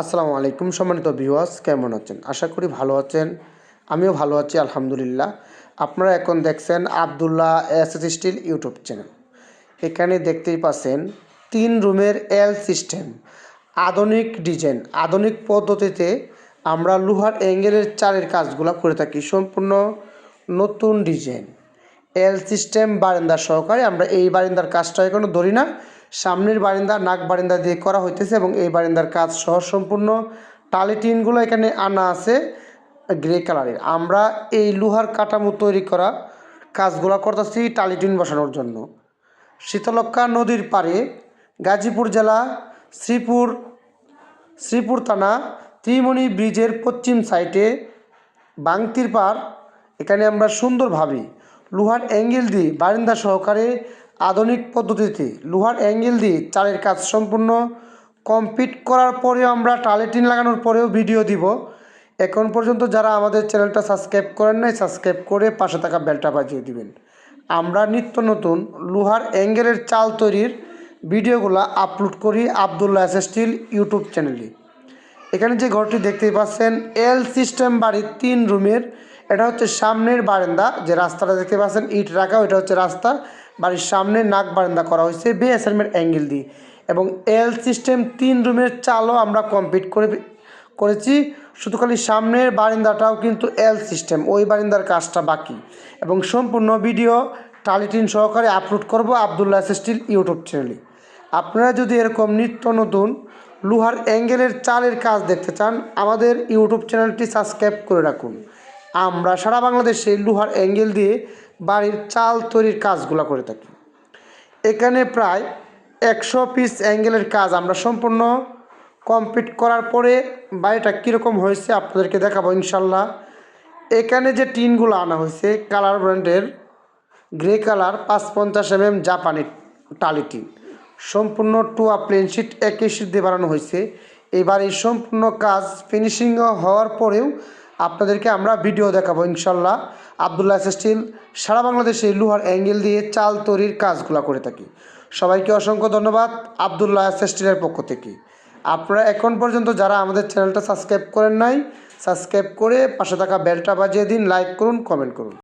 আসসালামু আলাইকুম সম্মানিত ভিউয়ার্স, কেমন আছেন? আশা করি ভালো আছেন। আমিও ভালো আছি, আলহামদুলিল্লাহ। আপনারা এখন দেখছেন Abdullah S S steel YouTube channel. এখানে দেখতেই পাচ্ছেন তিন রুমের এল সিস্টেম আধুনিক ডিজাইন আধুনিক পদ্ধতিতে আমরা লোহার অ্যাঙ্গেলের চারের কাজগুলো করে থাকি, সম্পূর্ণ নতুন ডিজাইন এল সিস্টেম বারিন্দা সহকারে আমরা এই বারিন্দার কাজটা এখনও ধরি না। সামনের বারিন্দা, নাক বারিন্দা দিয়ে করা হইতেছে এবং এই বারিন্দার কাজ সহ সম্পূর্ণ টালি টিনগুলো এখানে আনা আছে গ্রে কালারের। আমরা এই লোহার কাঠামো তৈরি করা কাজগুলো করতেছি টালি টিন বসানোর জন্য। শীতলক্ষা নদীর পাড়ে গাজীপুর জেলা শ্রীপুর শ্রীপুর থানা ত্রিমণি ব্রিজের পশ্চিম সাইডে বাংতির পাড়। এখানে আমরা সুন্দরভাবে লোহার অ্যাঙ্গেল দিয়ে বারিন্দা সহকারে আধুনিক পদ্ধতিতে লোহার অ্যাঙ্গেল দিয়ে চালের কাজ সম্পূর্ণ কমপ্লিট করার পরেও আমরা টালে টিন লাগানোর পরেও ভিডিও দিব। এখন পর্যন্ত যারা আমাদের চ্যানেলটা সাবস্ক্রাইব করেন নাই, সাবস্ক্রাইব করে পাশে থাকা বেলটা বাজিয়ে দিবেন। আমরা নিত্য নতুন লোহার অ্যাঙ্গেলের চাল তৈরির ভিডিওগুলো আপলোড করি আবদুল্লাহ স্টিল ইউটিউব চ্যানেলে। এখানে যে ঘরটি দেখতেই পাচ্ছেন এল সিস্টেম বাড়ির তিন রুমের। এটা হচ্ছে সামনের বারান্দা, যে রাস্তাটা দেখতে পাচ্ছেন, ইট রাখা, ওইটা হচ্ছে রাস্তা। বাড়ির সামনে নাক বারান্দা করা হয়েছে বিএসএমের অ্যাঙ্গেল দিয়ে এবং এল সিস্টেম তিন রুমের চালও আমরা কমপ্লিট করে করেছি। শুধু খালি সামনের বারিন্দাটাও কিন্তু এল সিস্টেম, ওই বারিন্দার কাজটা বাকি। এবং সম্পূর্ণ ভিডিও টালিটিন সহকারে আপলোড করব আবদুল্লাহ স্টিল ইউটিউব চ্যানেলে। আপনারা যদি এরকম নিত্য নতুন লোহার অ্যাঙ্গেলের চালের কাজ দেখতে চান, আমাদের ইউটিউব চ্যানেলটি সাবস্ক্রাইব করে রাখুন। আমরা সারা বাংলাদেশে লোহার অ্যাঙ্গেল দিয়ে বাড়ির চাল তৈরির কাজগুলো করে থাকি। এখানে প্রায় একশো পিস অ্যাঙ্গেলের কাজ আমরা সম্পূর্ণ কমপ্লিট করার পরে বাড়িটা কীরকম হয়েছে আপনাদেরকে দেখাবো ইনশাল্লাহ। এখানে যে টিনগুলো আনা হয়েছে, কালার ব্র্যান্ডের গ্রে কালার পাঁচ পঞ্চাশ এম এম জাপানি টালি টিন। সম্পূর্ণ টু আ প্লেন শিট একই শিট দিয়ে বানানো হয়েছে। এবার এই সম্পূর্ণ কাজ ফিনিশিং হওয়ার পরেও আপনাদেরকে আমরা ভিডিও দেখাবো, ইনশাল্লাহ। আবদুল্লাহ স্টিল সারা বাংলাদেশে লোহার অ্যাঙ্গেল দিয়ে চাল তৈরির কাজগুলো করে থাকি। সবাইকে অসংখ্য ধন্যবাদ আবদুল্লাহ স্টিলের পক্ষ থেকে। আপনারা এখন পর্যন্ত যারা আমাদের চ্যানেলটা সাবস্ক্রাইব করেন নাই, সাবস্ক্রাইব করে পাশে থাকা বেলটা বাজিয়ে দিন, লাইক করুন, কমেন্ট করুন।